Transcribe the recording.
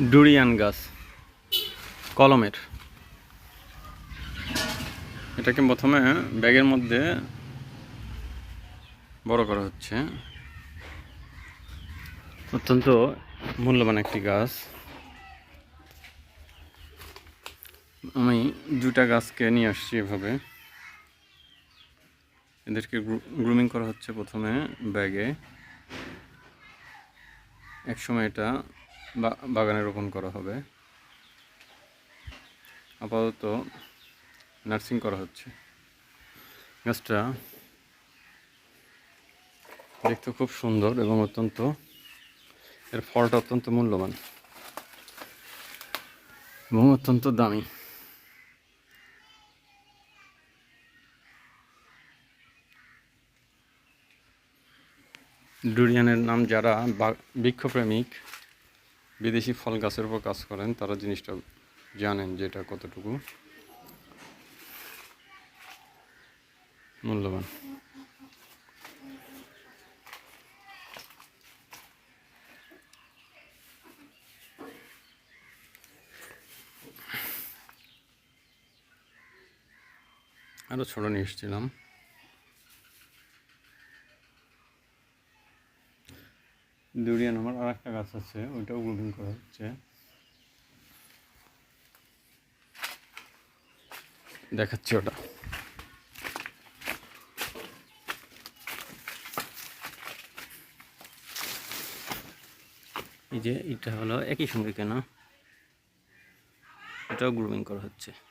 Durian গাছ, কলমের। এটাকে প্রথমে ব্যাগের মধ্যে বড় করা হচ্ছে। অত্যন্ত মূল্যবান একটি গাছ। আমি দুটা গাছকে নিয়ে আসছি এভাবে। এদেরকে গ্রুমিং করা হচ্ছে প্রথমে ব্যাগে। একসময় এটা বাগানে রোপণ করা হবে। আপাতত নার্সিং করা হচ্ছে। গাছটা দেখতে খুব সুন্দর এবং অত্যন্ত, এর ফলটা অত্যন্ত মূল্যবান এবং অত্যন্ত দামি। ডুরিয়ানের নাম যারা বৃক্ষপ্রেমিক বিদেশি ফল গাছের উপর কাজ করেন, তারা জিনিসটা জানেন যে এটা কতটুকু মূল্যবান। আরও ছোট নিয়ে এসেছিলাম। দুরিয়ান আমার আর একটা গাছ আছে, ওইটাও গ্রুপিং করা হচ্ছে। দেখাচ্ছি ওটা। এই যে, এটা হলো একই সঙ্গে কেনা। এটাও গ্রুমিং করা হচ্ছে।